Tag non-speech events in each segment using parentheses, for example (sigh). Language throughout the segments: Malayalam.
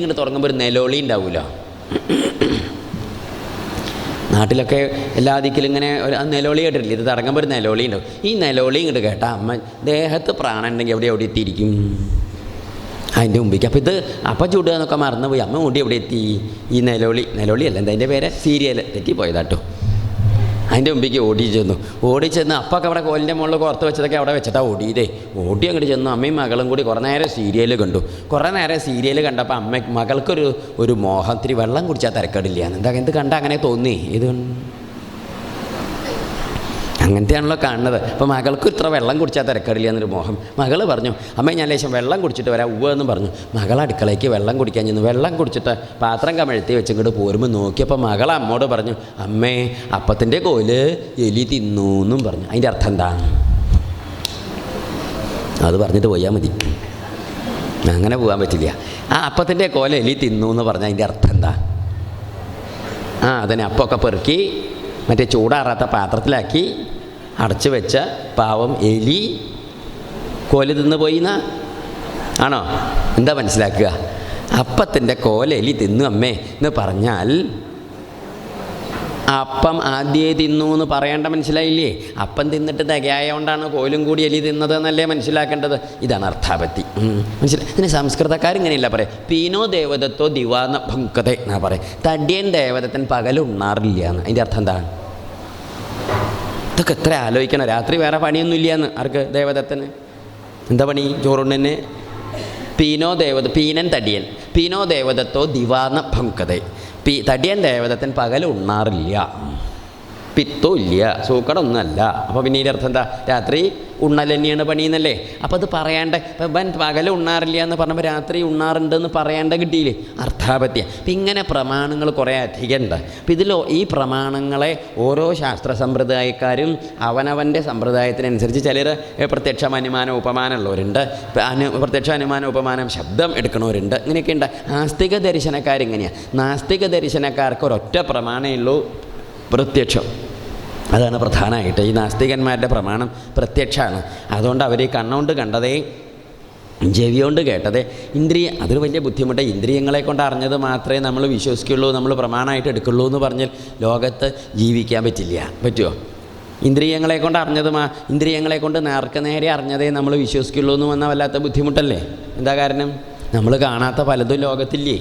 ഇങ്ങോട്ട് തുടങ്ങുമ്പോൾ ഒരു നിലവിളി ഉണ്ടാവില്ല നാട്ടിലൊക്കെ എല്ലാ ദിക്കിലും ഇങ്ങനെ ഒരു നിലവിളി കേട്ടിട്ടില്ല? ഇത് തുടങ്ങുമ്പോൾ ഒരു നിലവിളി ഉണ്ടാവും. ഈ നിലവിളി ഇങ്ങോട്ട് കേട്ടാ അമ്മ ദേഹത്ത് പ്രാണൻ ഉണ്ടെങ്കിൽ എവിടെ എവിടെ എത്തിയിരിക്കും? അതിന്റെ മുമ്പിലേക്ക് അപ്പോൾ ഇത് അപ്പം ചൂടുക എന്നൊക്കെ മറന്നുപോയി. അമ്മ മുടി എവിടെ എത്തി? ഈ നിലവിളി അല്ല എന്താ അതിന്റെ പേര്? സീരിയൽ തെറ്റിപ്പോയതാട്ടോ. അതിന്റെ മുമ്പിലേക്ക് ഓടി ചെന്നു ഓടി ചെന്ന് അപ്പൊക്കെ അവിടെ കോലിന്റെ മുകളിൽ പുറത്ത് വെച്ചതൊക്കെ അവിടെ വെച്ചിട്ടാ ഓടിയതേ. ഓടി അങ്ങോട്ട് ചെന്നു. അമ്മയും മകളും കൂടി കുറേ നേരം സീരിയൽ കണ്ടു. കുറേ നേരം സീരിയൽ കണ്ടപ്പോൾ അമ്മ മകൾക്കൊരു ഒരു മോഹം. ഇത്തിരി വെള്ളം കുടിച്ചാൽ തിരക്കടില്ല. എന്താ എന്ത് കണ്ട അങ്ങനെ തോന്നി? ഇത് അങ്ങനത്തെയാണല്ലോ കാണുന്നത്. അപ്പോൾ മകൾക്ക് ഇത്ര വെള്ളം കുടിച്ചാൽ തിരക്കടില്ല എന്നൊരു മോഹം. മകൾ പറഞ്ഞു അമ്മ ഞാൻ ലേശം വെള്ളം കുടിച്ചിട്ട് വരാം ഉവ്വ എന്ന് പറഞ്ഞു. മകൾ അടുക്കളയ്ക്ക് വെള്ളം കുടിക്കാൻ ചെന്നു. വെള്ളം കുടിച്ചിട്ട് പാത്രം കമഴ്ത്തി വെച്ചിങ്ങോട്ട് പോരുമ്പോൾ നോക്കിയപ്പോൾ മകൾ അമ്മോട് പറഞ്ഞു അമ്മേ അപ്പത്തിന്റെ കോൽ എലി തിന്നു എന്നും പറഞ്ഞു. അതിന്റെ അർത്ഥം എന്താ? അത് പറഞ്ഞിട്ട് പോയാൽ മതി. അങ്ങനെ പോകാൻ പറ്റില്ല. ആ അപ്പത്തിന്റെ കോല എലി തിന്നു എന്ന് പറഞ്ഞാൽ അതിന്റെ അർത്ഥം എന്താ? ആ അതിനെ അപ്പമൊക്കെ പെറുക്കി മറ്റേ ചൂടാറാത്ത പാത്രത്തിലാക്കി അടച്ചു വെച്ച പാവം എലി കോല തിന്ന് പോയിന്നാ? ആണോ? എന്താ മനസ്സിലാക്കുക? അപ്പത്തിന്റെ കോല എലി തിന്നു അമ്മേ എന്ന് പറഞ്ഞാൽ അപ്പം ആദ്യേ തിന്നു എന്ന് പറയേണ്ട മനസ്സിലായില്ലേ? അപ്പം തിന്നിട്ട് തികയായോണ്ടാണ് കോലും കൂടി എലി തിന്നത് എന്നല്ലേ മനസ്സിലാക്കേണ്ടത്? ഇതാണ് അർത്ഥാപത്തി. മനസ്സിലായി പിന്നെ സംസ്കൃതക്കാർ ഇങ്ങനെയല്ല പറയാം. പീനോ ദേവദത്തോ ദിവാന ഭംഗതെ എന്നാ പറയാം. തടിയൻ ദേവതത്തിന് പകലുണ്ണാറില്ല എന്ന്. അതിന്റെ അർത്ഥം എന്താണ്? ഇതൊക്കെ എത്ര ആലോചിക്കണം. രാത്രി വേറെ പണിയൊന്നും എന്ന് ആർക്ക്? ദേവദത്തന്. എന്താ പണി? ചോറുണ്ണന് പീനോ ദേവത പീനൻ തടിയൻ. പീനോ ദേവദത്തോ ദിവാന ഭുങ്കതെ പി തടിയൻ ദേവദത്തൻ പകൽ ഉണ്ണാറില്ല. പിത്തോ ഇല്ല സൂക്കടൊന്നുമല്ല അപ്പോൾ പിന്നെ ഇതിന്റെ അർത്ഥം എന്താ? രാത്രി ഉണ്ണൽ തന്നെയാണ് പണിയെന്നല്ലേ അപ്പോൾ അത് പറയാണ്ട്? ഇപ്പം പകൽ ഉണ്ണാറില്ല എന്ന് പറഞ്ഞപ്പോൾ രാത്രി ഉണ്ണാറുണ്ട് എന്ന് പറയാണ്ട് കിട്ടിയില്ലേ? അർത്ഥാപത്യ. അപ്പം ഇങ്ങനെ പ്രമാണങ്ങൾ കുറേ അധികം ഉണ്ട് അപ്പം ഇതിൽ ഈ പ്രമാണങ്ങളെ ഓരോ ശാസ്ത്ര സമ്പ്രദായക്കാരും അവനവന്റെ സമ്പ്രദായത്തിനനുസരിച്ച് ചിലർ പ്രത്യക്ഷ അനുമാനം ഉപമാനം ഉള്ളവരുണ്ട്. അനു പ്രത്യക്ഷ അനുമാനം ഉപമാനം ശബ്ദം എടുക്കണവരുണ്ട്. ഇങ്ങനെയൊക്കെ ഉണ്ട്. ആസ്തിക ദർശനക്കാരിങ്ങനെയാണ് നാസ്തിക ദർശനക്കാർക്ക് ഒരൊറ്റ പ്രമാണമേ ഉള്ളൂ. പ്രത്യക്ഷം. അതാണ് പ്രധാനമായിട്ട്. ഈ നാസ്തികന്മാരുടെ പ്രമാണം പ്രത്യക്ഷമാണ്. അതുകൊണ്ട് അവർ കണ്ണുകൊണ്ട് കണ്ടതേ ചെവി കേട്ടതേ ഇന്ദ്രിയ അതിൽ വലിയ ബുദ്ധിമുട്ട്. ഇന്ദ്രിയങ്ങളെ കൊണ്ട് അറിഞ്ഞത് മാത്രമേ നമ്മൾ വിശ്വസിക്കുള്ളൂ നമ്മൾ പ്രമാണമായിട്ട് എടുക്കുള്ളൂ എന്ന് പറഞ്ഞാൽ ലോകത്ത് ജീവിക്കാൻ പറ്റില്ല. പറ്റുമോ ഇന്ദ്രിയങ്ങളെ കൊണ്ട് അറിഞ്ഞത് മാ ഇന്ദ്രിയങ്ങളെ കൊണ്ട് നേർക്ക് നേരെ അറിഞ്ഞതേ നമ്മൾ വിശ്വസിക്കുള്ളൂ എന്ന് വന്നാൽ വല്ലാത്ത ബുദ്ധിമുട്ടല്ലേ? എന്താ കാരണം? നമ്മൾ കാണാത്ത പലതും ലോകത്തില്ലേ?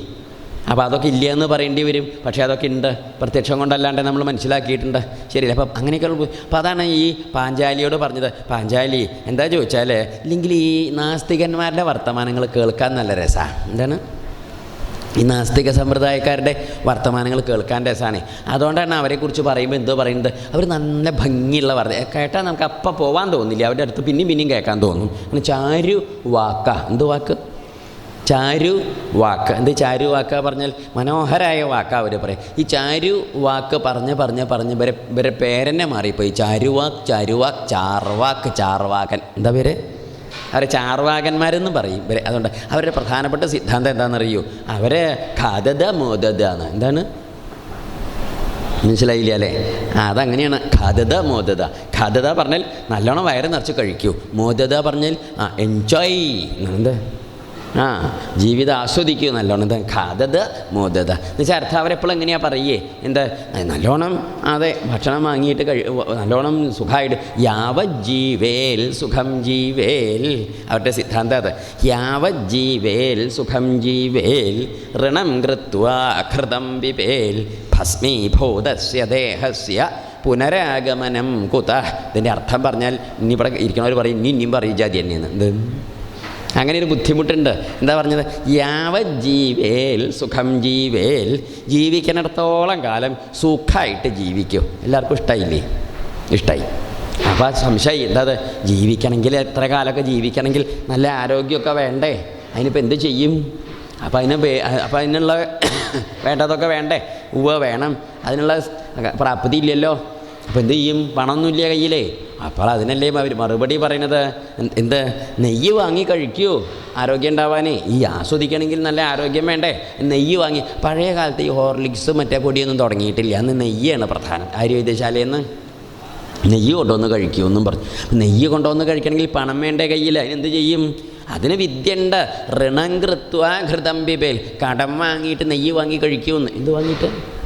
അപ്പോൾ അതൊക്കെ ഇല്ല എന്ന് പറയേണ്ടി വരും. പക്ഷേ അതൊക്കെ ഉണ്ട് പ്രത്യക്ഷം കൊണ്ടല്ലാണ്ട് നമ്മൾ മനസ്സിലാക്കിയിട്ടുണ്ട്. ശരിയല്ല? അപ്പം അങ്ങനെയൊക്കെ അപ്പോൾ അതാണ് ഈ പാഞ്ചാലിയോട് പറഞ്ഞത്. പാഞ്ചാലി എന്താ ചോദിച്ചാൽ ഇല്ലെങ്കിൽ ഈ നാസ്തികന്മാരുടെ വർത്തമാനങ്ങൾ കേൾക്കാൻ നല്ല രസമാണ് എന്താണ്? ഈ നാസ്തിക സമ്പ്രദായക്കാരുടെ വർത്തമാനങ്ങൾ കേൾക്കാൻ രസമാണ് അതുകൊണ്ടാണ് അവരെക്കുറിച്ച് പറയുമ്പോൾ എന്തോ പറയുന്നത്. അവർ നല്ല ഭംഗിയുള്ള വർദ്ധ കേട്ടാൽ നമുക്ക് അപ്പം പോകാൻ തോന്നില്ല. അവരുടെ അടുത്ത് പിന്നെയും പിന്നെയും കേൾക്കാൻ തോന്നും. അങ്ങനെ ചാരു വാക്ക. എന്ത് വാക്ക്? ചാരു വാക്ക് എന്ത് ചാരു വാക്ക പറഞ്ഞാൽ? മനോഹരായ വാക്ക അവർ പറയും. ഈ ചാരു വാക്ക് പറഞ്ഞ് പറഞ്ഞ് പറഞ്ഞ് ഇവരെ ഇവരെ പേരെന്നെ മാറിപ്പോയി. ചാരുവാക്ക് ചാരുവാക്ക് ചാർവാക്ക് ചാർവാകൻ. എന്താ പേര്? അവരെ ചാർവാകന്മാരെന്ന് പറയും ഇവരെ. അതുകൊണ്ട് അവരുടെ പ്രധാനപ്പെട്ട സിദ്ധാന്തം എന്താണെന്നറിയോ? അവരെ ഖാദത മോദത ആണ് എന്താണ്? മനസ്സിലായില്ല അല്ലേ? അതങ്ങനെയാണ്. ഖാദത മോദത ഖാദത പറഞ്ഞാൽ നല്ലോണം വയറ് നിറച്ച് കഴിക്കൂ. മോദത പറഞ്ഞാൽ ആ എൻജോയ് എന്താ? ആ ജീവിതം ആസ്വദിക്കൂ നല്ലോണം. ഖാദത് മോദത എന്ന് വെച്ചാൽ അർത്ഥം അവരെപ്പോഴും എങ്ങനെയാ പറയേ? എന്താ നല്ലോണം അതെ ഭക്ഷണം വാങ്ങിയിട്ട് കഴി നല്ലോണം സുഖമായിട്ട് യാവ ജീവേൽ സുഖം ജീവേൽ. അവരുടെ സിദ്ധാന്തം അത്. യാവ ജീവേൽ സുഖം ജീവേൽ. ഋണം കൃത്വാ ഘൃതം വിപേൽ. ഭസ്മീഭൂതസ്യ ദേഹസ്യ പുനരാഗമനം കുത. ഇതിന്റെ അർത്ഥം പറഞ്ഞാൽ ഇനി ഇവിടെ ഇരിക്കണവർ പറയും ഇനി ഇനിയും പറയും ജാതി തന്നെയാണ് എന്ത്? അങ്ങനെ ഒരു ബുദ്ധിമുട്ടുണ്ട്. എന്താ പറഞ്ഞത്? യാവ ജീവേൽ സുഖം ജീവേൽ ജീവിക്കുന്നിടത്തോളം കാലം സുഖമായിട്ട് ജീവിക്കൂ. എല്ലാവർക്കും ഇഷ്ടമായില്ലേ ഇഷ്ടമായി അപ്പോൾ സംശയം എന്താ ജീവിക്കണമെങ്കിൽ എത്ര കാലമൊക്കെ ജീവിക്കണമെങ്കിൽ നല്ല ആരോഗ്യമൊക്കെ വേണ്ടേ? അതിനിപ്പോൾ എന്ത് ചെയ്യും? അപ്പോൾ അതിന് അപ്പോൾ അതിനുള്ള (coughs) വേണ്ടതൊക്കെ വേണ്ടേ? ഉവ വേണം. അതിനുള്ള പ്രാപ്തി ഇല്ലല്ലോ? അപ്പോൾ എന്ത് ചെയ്യും? പണമൊന്നുമില്ല കയ്യിലേ. അപ്പോൾ അതിനല്ലേ അവർ മറുപടി പറയണത്? എന്ത്- നെയ്യ് വാങ്ങി കഴിക്കൂ. ആരോഗ്യം ഉണ്ടാവാനേ. ഈ ആസ്വദിക്കണമെങ്കിൽ നല്ല ആരോഗ്യം വേണ്ടേ? നെയ്യ് വാങ്ങി. പഴയ കാലത്ത് ഈ ഹോർലിക്സ് മറ്റേ പൊടിയൊന്നും തുടങ്ങിയിട്ടില്ല. അന്ന് നെയ്യാണ് പ്രധാനം. ആര്യവൈദ്യശാലയെന്ന് നെയ്യ് കൊണ്ടുവന്ന് കഴിക്കുമെന്നും പറഞ്ഞു. നെയ്യ് കൊണ്ടുവന്ന് കഴിക്കണമെങ്കിൽ പണം വേണ്ടേ കയ്യിൽ അതിനെന്ത് ചെയ്യും? അതിന് വിദ്യയുണ്ട്. ഋണം കൃത്വ ഘൃതം പിബേൽ കടം വാങ്ങിയിട്ട് നെയ്യ് വാങ്ങി കഴിക്കുമെന്ന് എന്ത് വാങ്ങിയിട്ട്?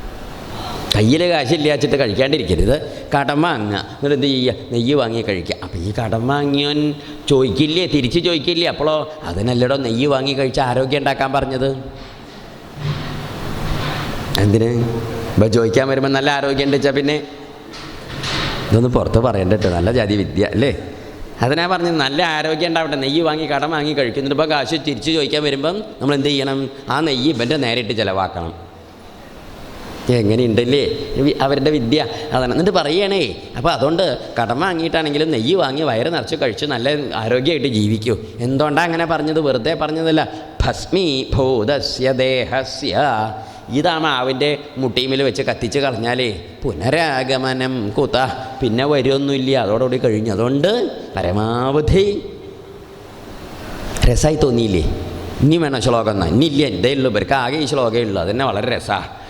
കയ്യിൽ കാശില്ല വെച്ചിട്ട് കഴിക്കാണ്ടിരിക്കരുത്. കടം വാങ്ങുക. എന്നിട്ട് എന്ത് ചെയ്യുക? നെയ്യ് വാങ്ങി കഴിക്കുക. അപ്പോൾ ഈ കടം വാങ്ങിയവൻ ചോദിക്കില്ലേ? തിരിച്ച് ചോദിക്കില്ലേ? അപ്പോഴോ അതിനല്ലടോ നെയ്യ് വാങ്ങി കഴിച്ച് ആരോഗ്യം ഉണ്ടാക്കാൻ പറഞ്ഞത്? എന്തിന്? ഇപ്പം ചോദിക്കാൻ വരുമ്പോൾ നല്ല ആരോഗ്യം ഉണ്ട് വെച്ചാൽ പിന്നെ? ഇതൊന്ന് പുറത്ത് പറയണ്ട നല്ല ജാതി വിദ്യ അല്ലേ? അതിനാ പറഞ്ഞത് നല്ല ആരോഗ്യം ഉണ്ടാവട്ടെ. നെയ്യ് വാങ്ങി കടം വാങ്ങി കഴിക്കുന്നുണ്ട്. ഇപ്പോൾ കാശ് തിരിച്ച് ചോദിക്കാൻ വരുമ്പം നമ്മൾ എന്ത് ചെയ്യണം? ആ നെയ്യ് ഇവന്റെ നേരിട്ട് ചിലവാക്കണം. എങ്ങനെയുണ്ടല്ലേ? അവരുടെ വിദ്യ. അതാണ്. എന്നിട്ട് പറയണേ അപ്പോൾ അതുകൊണ്ട് കടം വാങ്ങിയിട്ടാണെങ്കിലും നെയ്യ് വാങ്ങി വയറ് നിറച്ച് കഴിച്ച് നല്ല ആരോഗ്യമായിട്ട് ജീവിക്കൂ. എന്തുകൊണ്ടാണ് അങ്ങനെ പറഞ്ഞത്? വെറുതെ പറഞ്ഞതല്ല. ഭസ്മി ഭൂതസ്യ ദേഹസ്യ. ഇതാണ് മാവിന്റെ മുട്ടീമിൽ വെച്ച് കത്തിച്ച് കളഞ്ഞാലേ പുനരാഗമനം കൂത്ത പിന്നെ വരുമൊന്നുമില്ല അതോടുകൂടി കഴിഞ്ഞു. അതുകൊണ്ട് പരമാവധി രസമായി തോന്നിയില്ലേ? ഇനി വേണം ശ്ലോകം എന്നാൽ ഇനിയില്ല എന്തേ ഉള്ളൂ. ഇവർക്ക് ആകെ ഈ ശ്ലോകമേ ഉള്ളൂ. അതുതന്നെ വളരെ രസമാണ്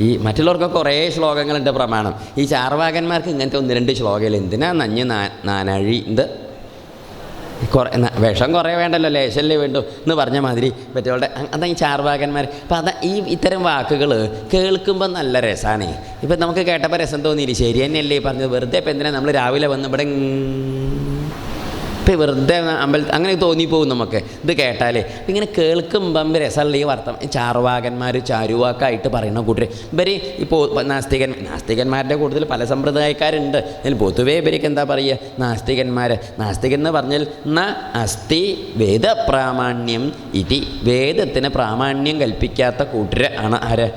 ഈ മറ്റുള്ളവർക്ക് കുറേ ശ്ലോകങ്ങളുണ്ട് പ്രമാണം. ഈ ചാർവാകന്മാർക്ക് ഇങ്ങനത്തെ ഒന്ന് രണ്ട് ശ്ലോകങ്ങൾ എന്തിനാ നഞ്ഞ് നാനാഴി എന്ത്? കുറേ വിഷം കുറേ വേണ്ടല്ലോ ലേശല്ലേ വേണ്ടു എന്ന് പറഞ്ഞ മാതിരി മറ്റവളുടെ അതാ ഈ ചാർവാകന്മാർ അപ്പം അതാ ഈ ഇത്തരം വാക്കുകൾ കേൾക്കുമ്പോൾ നല്ല രസമാണ് ഇപ്പം നമുക്ക് കേട്ടപ്പോൾ രസം തോന്നിയില്ല? ശരി തന്നെയല്ലേ പറഞ്ഞത്. വെറുതെ ഇപ്പം എന്തിനാ നമ്മൾ രാവിലെ വന്ന് ഇവിടെ ഇപ്പം വെറുതെ അമ്പലത്തിൽ അങ്ങനെ തോന്നിപ്പോകും നമുക്ക്. ഇത് കേട്ടാലേ. ഇങ്ങനെ കേൾക്കുമ്പം രസമുള്ള ഈ വർത്തം ചാർവാകന്മാർ ചാരുവാക്കായിട്ട് പറയുന്ന കൂട്ടർ ഇവർ ഇപ്പോൾ നാസ്തികൻ നാസ്തികന്മാരുടെ കൂടുതൽ പല സമ്പ്രദായക്കാരുണ്ട്. അതിൽ പൊതുവേ ഇവർക്ക് എന്താ പറയുക? നാസ്തികന്മാർ നാസ്തികൻ എന്ന് പറഞ്ഞാൽ ന അസ്ഥി വേദപ്രാമാണ്യം ഇതി. വേദത്തിന് പ്രാമാണ്യം കൽപ്പിക്കാത്ത കൂട്ടർ ആണ് ആര്?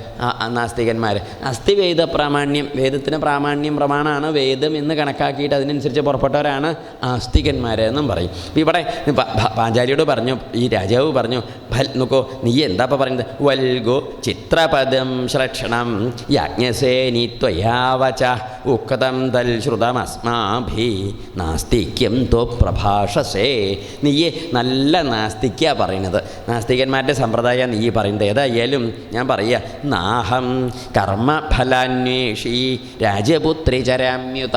നാസ്തികന്മാർ അസ്ഥി വേദ പ്രാമാണ്യം വേദത്തിന് പ്രാമാണ്യം പ്രമാണമാണ് വേദം എന്ന് കണക്കാക്കിയിട്ട് അതിനനുസരിച്ച് പുറപ്പെട്ടവരാണ് ആസ്തികന്മാർ എന്നും പറയും. ഇവിടെ പാഞ്ചാലിയോട് പറഞ്ഞു ഈ രാജാവ് പറഞ്ഞു നോക്കോ നീ എന്താ ഇപ്പം പറയുന്നത്? വൽഗോ ചിത്രപദം ശ്രക്ഷണം യജ്ഞസേനി ത്വയാവച ഉക്തം തൽ ശ്രുതമസ്മാഭി നാസ്തിക്യം ത്വ പ്രഭാഷസേ. നീയെ നല്ല നാസ്തിക്കാ പറയുന്നത്. നാസ്തികന്മാരുടെ സമ്പ്രദായം നീ പറയുന്നത്. ഏതായാലും ഞാൻ പറയുക നാഹം കർമ്മഫലാന്വേഷി രാജപുത്രി ചരാമ്യുത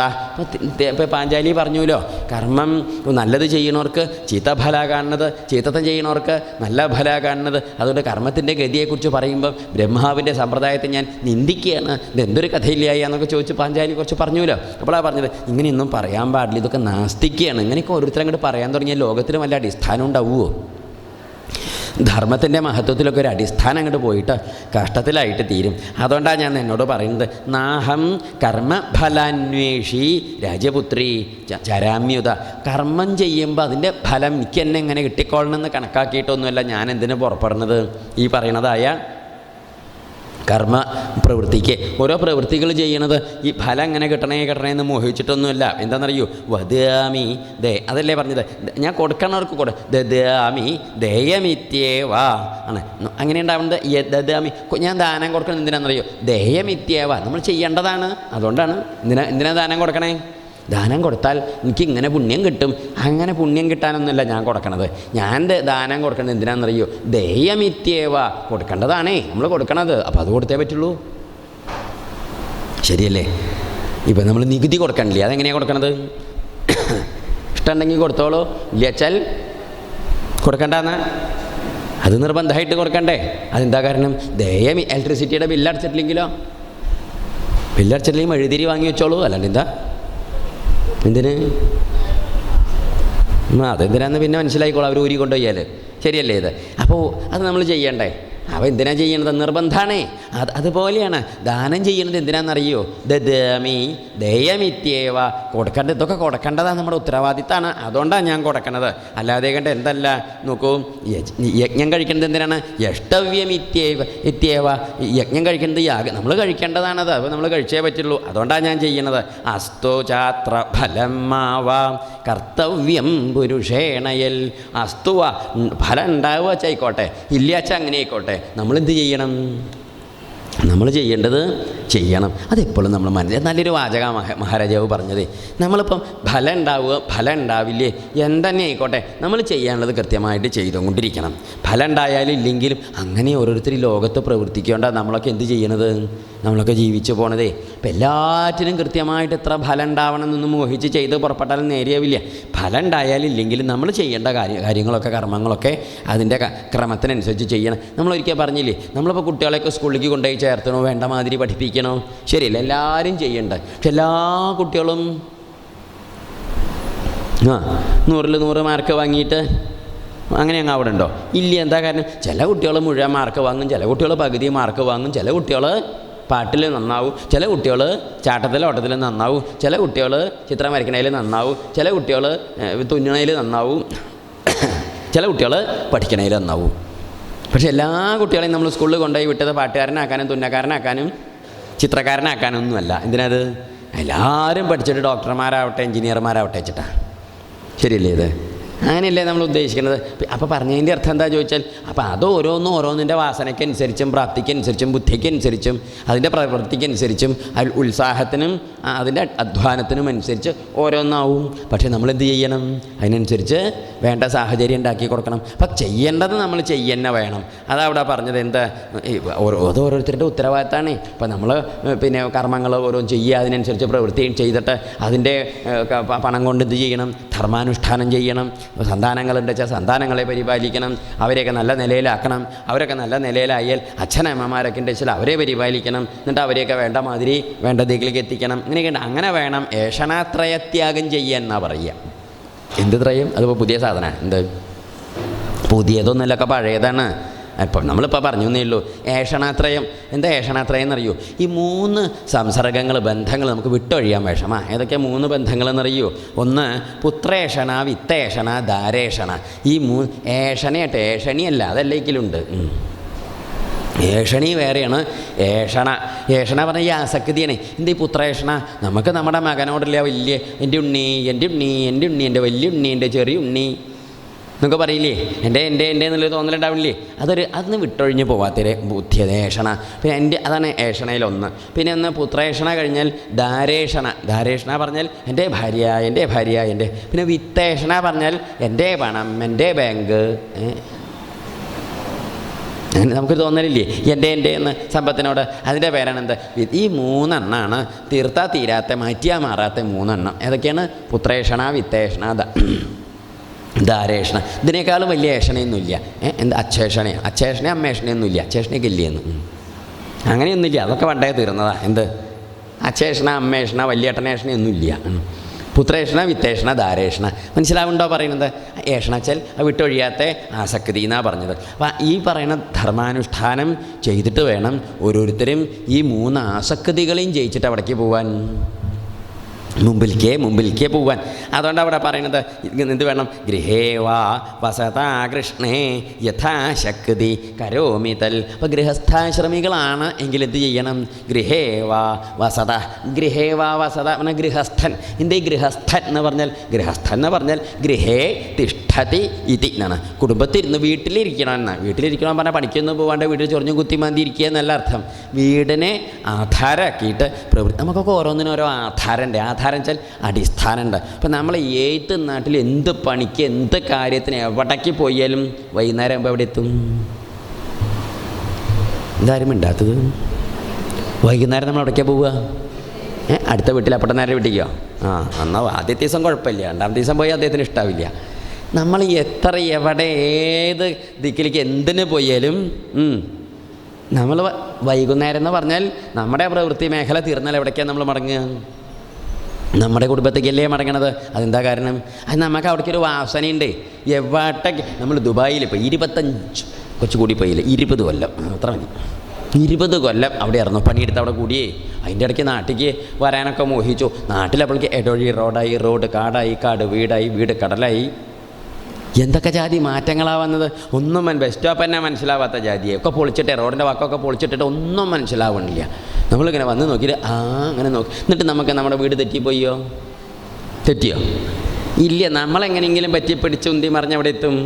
ഇപ്പം പാഞ്ചാലി പറഞ്ഞുല്ലോ കർമ്മം നല്ലത് ചെയ്യണവർക്ക് ചീത്ത ഫല കാണുന്നത് ചീത്തത്തം ചെയ്യണവർക്ക് നല്ല ഫല കാണുന്നത്. അതുകൊണ്ട് കർമ്മത്തിന്റെ ഗതിയെക്കുറിച്ച് പറയുമ്പം ബ്രഹ്മാവിന്റെ സമ്പ്രദായത്തെ ഞാൻ നിന്ദിക്കുകയാണ്. ഇതെന്തൊരു കഥയില്ലായി എന്നൊക്കെ ചോദിച്ച് പാഞ്ചാലി കുറച്ച് പറഞ്ഞുല്ലോ അപ്പോഴാണ് പറഞ്ഞത് ഇങ്ങനെയൊന്നും പറയാൻ പാടില്ല ഇതൊക്കെ നാസ്തിക്കുകയാണ് ഇങ്ങനെയൊക്കെ ഓരോരുത്തരും അങ്ങോട്ട് പറയാൻ തുടങ്ങിയാൽ ലോകത്തിന് വല്ല അടിസ്ഥാനം ഉണ്ടാവുമോ ധർമ്മത്തിന്റെ മഹത്വത്തിലൊക്കെ ഒരു അടിസ്ഥാനം അങ്ങോട്ട് പോയിട്ട് കഷ്ടത്തിലായിട്ട് തീരും. അതുകൊണ്ടാണ് ഞാൻ എന്നോട് പറയുന്നത് നാഹം കർമ്മഫലാന്വേഷി രാജപുത്രി ചരാമ്യുത കർമ്മം ചെയ്യുമ്പോൾ അതിന്റെ ഫലം എനിക്ക് എന്നെ എങ്ങനെ കിട്ടിക്കോളണമെന്ന് കണക്കാക്കിയിട്ടൊന്നുമല്ല ഞാൻ എന്തിനു പുറപ്പെടുന്നത്? ഈ പറയണതായ കർമ്മ പ്രവൃത്തിക്ക്. ഓരോ പ്രവൃത്തികൾ ചെയ്യണത് ഈ ഫലം എങ്ങനെ കിട്ടണേ കിട്ടണേ എന്ന് മോഹിച്ചിട്ടൊന്നുമല്ല. എന്താണെന്നറിയൂ? വദാമി ദേ അതല്ലേ പറഞ്ഞത്. ഞാൻ കൊടുക്കണവർക്ക് കൊടു. ദദാമി ദയമിത്യേവ. ആണ്. അങ്ങനെ ഉണ്ടാവുന്നത് ദദാമി. ഞാൻ ദാനം കൊടുക്കണം എന്തിനാണെന്നറിയോ? ദയമിത്യേവ. നമ്മൾ ചെയ്യേണ്ടതാണ്. അതുകൊണ്ടാണ്. എന്തിനാ എന്തിനാ ദാനം കൊടുക്കണേ? ദാനം കൊടുത്താൽ എനിക്ക് ഇങ്ങനെ പുണ്യം കിട്ടും. അങ്ങനെ പുണ്യം കിട്ടാനൊന്നുമല്ല ഞാൻ കൊടുക്കണത്. ഞാൻ ദാനം കൊടുക്കണത് എന്തിനാണെന്നറിയോ? ദയമിത്യേവ കൊടുക്കേണ്ടതാണേ. നമ്മൾ കൊടുക്കണത്. അപ്പോൾ അത് കൊടുത്തേ പറ്റുള്ളൂ. ശരിയല്ലേ? ഇപ്പം നമ്മൾ നികുതി കൊടുക്കണില്ലേ? അതെങ്ങനെയാണ് കൊടുക്കണത്? ഇഷ്ടമുണ്ടെങ്കിൽ കൊടുത്തോളൂ. ഇല്ലച്ചാൽ കൊടുക്കണ്ടെന്ന്. അത് നിർബന്ധമായിട്ട് കൊടുക്കണ്ടേ. അതെന്താ കാരണം? ദയം ഇലക്ട്രിസിറ്റിയുടെ ബില്ല് അടച്ചിട്ടില്ലെങ്കിലോ ബില്ല് അടച്ചിട്ടില്ലെങ്കിൽ മെഴുതിരി വാങ്ങി വെച്ചോളൂ. അല്ലാണ്ട് എന്താ? എന്തിന്? അതെന്തിനാന്ന് പിന്നെ മനസ്സിലായിക്കോളാം അവർ ഊരി കൊണ്ടുപോയാൽ ശരിയല്ലേ ഇത്? അപ്പോൾ അത് നമ്മൾ ചെയ്യണ്ടേ? അവ എന്തിനാ ചെയ്യണത്? നിർബന്ധമാണേ അത് അതുപോലെയാണ്. ദാനം ചെയ്യണത് എന്തിനാണെന്നറിയോ ദമി ദയമിത്യേവ. കൊടുക്കേണ്ട ഇതൊക്കെ കൊടുക്കേണ്ടതാണ് നമ്മുടെ ഉത്തരവാദിത്തമാണ് അതുകൊണ്ടാണ് ഞാൻ കൊടുക്കണത്. അല്ലാതെ കണ്ട് എന്തല്ല? നോക്കൂ. യജ്ഞം കഴിക്കുന്നത് എന്തിനാണ്? യഷ്ടവ്യമിത്യേവ ഇത്യേവ. യജ്ഞം കഴിക്കുന്നത് യാഗം. നമ്മൾ കഴിക്കേണ്ടതാണത്. അപ്പോൾ നമ്മൾ കഴിച്ചേ പറ്റുള്ളൂ. അതുകൊണ്ടാണ് ഞാൻ ചെയ്യണത്. അസ്തോ ചാത്ര ഫലം മാവാം. കർത്തവ്യം പുരുഷേണയൽ. അസ്തുവ. ഫലം ഉണ്ടാവുക വെച്ചായിക്കോട്ടെ ഇല്ലാച്ച അങ്ങനെ ആയിക്കോട്ടെ നമ്മളെന്ത് ചെയ്യണം? നമ്മൾ ചെയ്യേണ്ടത് ചെയ്യണം. അതെപ്പോഴും നമ്മൾ മനസ്സിൽ നല്ലൊരു വാചക മഹ മഹാരാജാവ് പറഞ്ഞത്. നമ്മളിപ്പം ഫലം ഉണ്ടാവുക ഫലം ഉണ്ടാവില്ലേ? എന്തെന്നെ ആയിക്കോട്ടെ. നമ്മൾ ചെയ്യാനുള്ളത് കൃത്യമായിട്ട് ചെയ്തുകൊണ്ടിരിക്കണം. ഫലം ഉണ്ടായാലും ഇല്ലെങ്കിലും അങ്ങനെ ഓരോരുത്തർ ലോകത്ത് പ്രവർത്തിക്കേണ്ട നമ്മളൊക്കെ എന്ത് ചെയ്യണത്? നമ്മളൊക്കെ ജീവിച്ചു പോണതേ. ഇപ്പം എല്ലാറ്റിനും കൃത്യമായിട്ട് എത്ര ഫലം ഉണ്ടാവണം എന്നൊന്നും മോഹിച്ച് ചെയ്ത് പുറപ്പെട്ടാലും നേരിയാവില്ല. ഫലം ഉണ്ടായാലില്ലെങ്കിലും നമ്മൾ ചെയ്യേണ്ട കാര്യ കാര്യങ്ങളൊക്കെ കർമ്മങ്ങളൊക്കെ അതിന്റെ ക്രമത്തിനനുസരിച്ച് ചെയ്യണം. നമ്മളൊരിക്കൽ പറഞ്ഞില്ലേ നമ്മളിപ്പോൾ കുട്ടികളെയൊക്കെ സ്കൂളിലേക്ക് കൊണ്ടുപോയി ചേർത്തണോ? വേണ്ട മാതിരി പഠിപ്പിക്കണോ? ശരിയല്ല എല്ലാവരും ചെയ്യണ്ട. പക്ഷെ എല്ലാ കുട്ടികളും ആ നൂറിൽ നൂറ് മാർക്ക് വാങ്ങിയിട്ട് അങ്ങനെ അങ്ങ് അവിടെ ഉണ്ടോ? ഇല്ല എന്താ കാരണം? ചില കുട്ടികൾ മുഴുവൻ മാർക്ക് വാങ്ങും ചില കുട്ടികൾ പകുതി മാർക്ക് വാങ്ങും ചില കുട്ടികൾ പാട്ടിൽ നന്നാവും. ചില കുട്ടികൾ ചാട്ടത്തിലും ഓട്ടത്തിലും നന്നാവും. ചില കുട്ടികൾ ചിത്രം വരയ്ക്കണതിൽ നന്നാവും. ചില കുട്ടികൾ തുന്നണതിൽ നന്നാവും. ചില കുട്ടികൾ പഠിക്കണതിൽ നന്നാവും. പക്ഷേ എല്ലാ കുട്ടികളെയും നമ്മൾ സ്കൂളിൽ കൊണ്ടുപോയി വിട്ടത് പാട്ടുകാരനാക്കാനും തുന്നക്കാരനാക്കാനും ചിത്രക്കാരനാക്കാനും ഒന്നുമല്ല എന്തിനത്? എല്ലാവരും പഠിച്ചിട്ട് ഡോക്ടർമാരാവട്ടെ എഞ്ചിനീയർമാരാവട്ടെ വെച്ചിട്ടാണ് ശരിയല്ലേ ഇത്? അങ്ങനെയല്ലേ നമ്മൾ ഉദ്ദേശിക്കുന്നത്? അപ്പോൾ പറഞ്ഞതിന്റെ അർത്ഥം എന്താ ചോദിച്ചാൽ അപ്പോൾ അത് ഓരോന്നും ഓരോന്നിന്റെ വാസനയ്ക്കനുസരിച്ചും പ്രാപ്തിക്കനുസരിച്ചും ബുദ്ധിക്കനുസരിച്ചും അതിന്റെ പ്രവൃത്തിക്കനുസരിച്ചും അതിൽ ഉത്സാഹത്തിനും അതിന്റെ അധ്വാനത്തിനും അനുസരിച്ച് ഓരോന്നാവും. പക്ഷേ നമ്മൾ എന്ത് ചെയ്യണം? അതിനനുസരിച്ച് വേണ്ട സാഹചര്യം ഉണ്ടാക്കി കൊടുക്കണം. അപ്പം ചെയ്യേണ്ടത് നമ്മൾ ചെയ്യന്നെ വേണം. അതവിടെ പറഞ്ഞത് എന്താ? അത് ഓരോരുത്തരുടെ ഉത്തരവാദിത്തമാണ് ഇപ്പം നമ്മൾ പിന്നെ കർമ്മങ്ങൾ ഓരോ ചെയ്യുക അതിനനുസരിച്ച് പ്രവൃത്തിയും ചെയ്തിട്ട് അതിന്റെ പണം കൊണ്ട് ഇത് ചെയ്യണം? ധർമാനുഷ്ഠാനം ചെയ്യണം. സന്താനങ്ങളുണ്ട് വെച്ചാൽ സന്താനങ്ങളെ പരിപാലിക്കണം. അവരെയൊക്കെ നല്ല നിലയിലാക്കണം. അവരൊക്കെ നല്ല നിലയിലായാൽ അച്ഛനമ്മമാരൊക്കെ ഉണ്ട് വെച്ചാൽ അവരെ പരിപാലിക്കണം. എന്നിട്ട് അവരെയൊക്കെ വേണ്ട മാതിരി വേണ്ട ദിക്കിലേക്ക് എത്തിക്കണം. ഇങ്ങനെയൊക്കെ അങ്ങനെ വേണം ഏഷണാത്രയത്യാഗം ചെയ്യുക എന്നാണ് പറയുക. എന്ത് ത്രയം അതിപ്പോൾ പുതിയ സാധനമാണ് എന്ത്? പുതിയതൊന്നുമല്ലൊക്കെ പഴയതാണ്. ഇപ്പം നമ്മളിപ്പോൾ പറഞ്ഞു എന്നേ ഉള്ളൂ. ഏഷണാത്രയം എന്താ ഏഷണാത്രയം എന്നറിയോ? ഈ മൂന്ന് സംസർഗങ്ങൾ ബന്ധങ്ങൾ നമുക്ക് വിട്ടൊഴിയാൻ വേഷമ. ഏതൊക്കെ മൂന്ന് ബന്ധങ്ങളെന്നറിയോ? ഒന്ന് പുത്രേഷണ വിത്തേഷണ ധാരേഷണ. ഈ മൂ ഏഷണയായിട്ട് ഏഷണിയല്ല അതെല്ലേക്കിലുണ്ട്. ഏഷണി വേറെയാണ്. ഏഷണ. ഏഷണ പറഞ്ഞ ഈ ആസക്തിയാണ് എന്താ ഈ പുത്രേഷണ നമുക്ക് നമ്മുടെ മകനോടില്ല വലിയ എന്റെ ഉണ്ണി എന്റെ ഉണ്ണി എന്റെ ഉണ്ണി എന്റെ വലിയ ഉണ്ണി എന്റെ ചെറിയ ഉണ്ണി. എന്നൊക്കെ പറയില്ലേ? എന്റെ എന്റെ എന്റെ എന്നുള്ളൊരു തോന്നലുണ്ടാവില്ലേ? അതൊരു അതൊന്ന് വിട്ടൊഴിഞ്ഞ് പോവാത്തൊരു ബുദ്ധിയത് ഏഷണ. പിന്നെ എന്റെ അതാണ് ഏഷണയിലൊന്ന്. പിന്നെ ഒന്ന് പുത്രേഷണ കഴിഞ്ഞാൽ ധാരേഷണ. ധാരേഷണ പറഞ്ഞാൽ എന്റെ ഭാര്യ എന്റെ ഭാര്യ എന്റെ. പിന്നെ വിത്തേഷണ പറഞ്ഞാൽ എന്റെ പണം എന്റെ ബാങ്ക് നമുക്ക് തോന്നലില്ലേ? എന്റെ എന്റെ എന്ന് സമ്പത്തിനോട്. അതിന്റെ പേരാണ് എന്താ ഈ മൂന്നെണ്ണമാണ് തീർത്താ തീരാത്ത മാറ്റിയാൽ മാറാത്ത മൂന്നെണ്ണം. ഏതൊക്കെയാണ്? പുത്രേഷണ വിത്തേഷണ ധാരേഷണ. ഇതിനേക്കാളും വലിയ ഏഷണയൊന്നുമില്ല. എന്താ? അച്ഛേഷണയോ? അച്ഛേഷണ അമ്മേഷണയൊന്നുമില്ല. അച്ഛേഷണയൊക്കെ ഇല്ലയെന്ന്. അങ്ങനെയൊന്നുമില്ല. അതൊക്കെ പണ്ടേ തീർന്നതാ. എന്ത്? അച്ഛേഷണ അമ്മേഷണ വലിയേട്ടനേഷണയൊന്നുമില്ല. പുത്രേഷണ വിത്തേഷണ ധാരേഷണ. മനസ്സിലാവുണ്ടോ പറയുന്നത്? ഏഷണച്ചാൽ ആ വിട്ടൊഴിയാത്ത ആസക്തി എന്നാണ് പറഞ്ഞത്. അപ്പം ഈ പറയുന്ന ധർമാനുഷ്ഠാനം ചെയ്തിട്ട് വേണം ഓരോരുത്തരും ഈ മൂന്ന് ആസക്തികളെയും ജയിച്ചിട്ട് അവിടേക്ക് പോവാൻ. മുമ്പിലേക്ക് മുമ്പിൽക്കേ പോവാൻ. അതുകൊണ്ട് അവിടെ പറയുന്നത് എന്ത് വേണം? ഗൃഹേ വാ വസതാ കൃഷ്ണേ യഥാശക്തി കരോമി തൽ. അപ്പോൾ ഗൃഹസ്ഥാശ്രമികളാണ് എങ്കിൽ എന്ത് ചെയ്യണം? ഗൃഹേ വാ വസത. ഗൃഹേ വാ വസത പറഞ്ഞാൽ ഗൃഹസ്ഥൻ. എന്ത് ഗൃഹസ്ഥൻ എന്ന് പറഞ്ഞാൽ ഗൃഹസ്ഥൻ എന്ന് പറഞ്ഞാൽ ഗൃഹേ തിഷ്ഠതി ഇതി എന്നാണ്. കുടുംബത്തിരുന്ന് വീട്ടിലിരിക്കണം എന്നാണ് വീട്ടിലിരിക്കണം പറഞ്ഞാൽ പണിക്കൊന്നും പോകാണ്ട് വീട്ടിൽ ചൊറിഞ്ഞും കുത്തിമാന്തി ഇരിക്കുക എന്നല്ല അർത്ഥം. വീടിനെ ആധാരമാക്കിയിട്ട് പ്രവൃത്തി നമുക്കൊക്കെ ഓരോന്നിനും ഓരോ ആധാരമുണ്ട് ആധാരം വെച്ചാൽ അടിസ്ഥാനമുണ്ട് അപ്പം നമ്മൾ ഏത് നാട്ടിൽ എന്ത് പണിക്ക് എന്ത് കാര്യത്തിന് എവിടേക്ക് പോയാലും വൈകുന്നേരം ആകുമ്പോൾ എവിടെ എത്തും? എന്തായാലും മിണ്ടാത്തത്. വൈകുന്നേരം നമ്മൾ എവിടേക്കാണ് പോവുക? അടുത്ത വീട്ടിൽ അപ്പട്ട നേരം വിട്ടിക്കോ ആ എന്നാൽ ആദ്യത്തെ ദിവസം കുഴപ്പമില്ല. രണ്ടാമത്തെ ദിവസം പോയി അദ്ദേഹത്തിന് ഇഷ്ടാവില്ല. നമ്മൾ എത്ര എവിടെ ഏത് ദിക്കിലേക്ക് എന്തിനു പോയാലും നമ്മൾ വൈകുന്നേരം എന്ന് പറഞ്ഞാൽ നമ്മുടെ പ്രവൃത്തി മേഖല തീർന്നാൽ എവിടേക്കാണ് നമ്മൾ മടങ്ങുക? നമ്മുടെ കുടുംബത്തേക്കല്ലേ മടങ്ങണത്? അതെന്താ കാരണം? അത് നമുക്ക് അവിടേക്ക് ഒരു വാസനയുണ്ട്. എവിടേക്ക്? നമ്മൾ ദുബായിൽ ഇപ്പോൾ ഇരുപത്തഞ്ച് കുറച്ച് കൂടി പോയില്ല? ഇരുപത് കൊല്ലം. അത്ര മതി. ഇരുപത് കൊല്ലം അവിടെ ആയിരുന്നു. പണിയെടുത്ത് അവിടെ കൂടിയേ. അതിന്റെ ഇടയ്ക്ക് നാട്ടിലേക്ക് വരാനൊക്കെ മോഹിച്ചു. നാട്ടിലപ്പോഴേക്ക് എടൊഴി റോഡായി റോഡ് കാടായി കാട് വീടായി വീട് കടലായി. എന്തൊക്കെ ജാതി മാറ്റങ്ങളാണ് വന്നത്? ഒന്നും മൻ ബസ് സ്റ്റോപ്പ് തന്നെ മനസ്സിലാവാത്ത ജാതിയെ. ഒക്കെ പൊളിച്ചിട്ടെ റോഡിന്റെ വാക്കൊക്കെ പൊളിച്ചിട്ടിട്ട് ഒന്നും മനസ്സിലാവണില്ല. നമ്മളിങ്ങനെ വന്ന് നോക്കിയിട്ട് ആ അങ്ങനെ നോക്കി. എന്നിട്ട് നമുക്ക് നമ്മുടെ വീട് തെറ്റിപ്പോയോ? തെറ്റിയോ? ഇല്ല നമ്മളെങ്ങനെയെങ്കിലും പറ്റി പിടിച്ച് ഉന്തി മറിഞ്ഞ് അവിടെ എത്തും.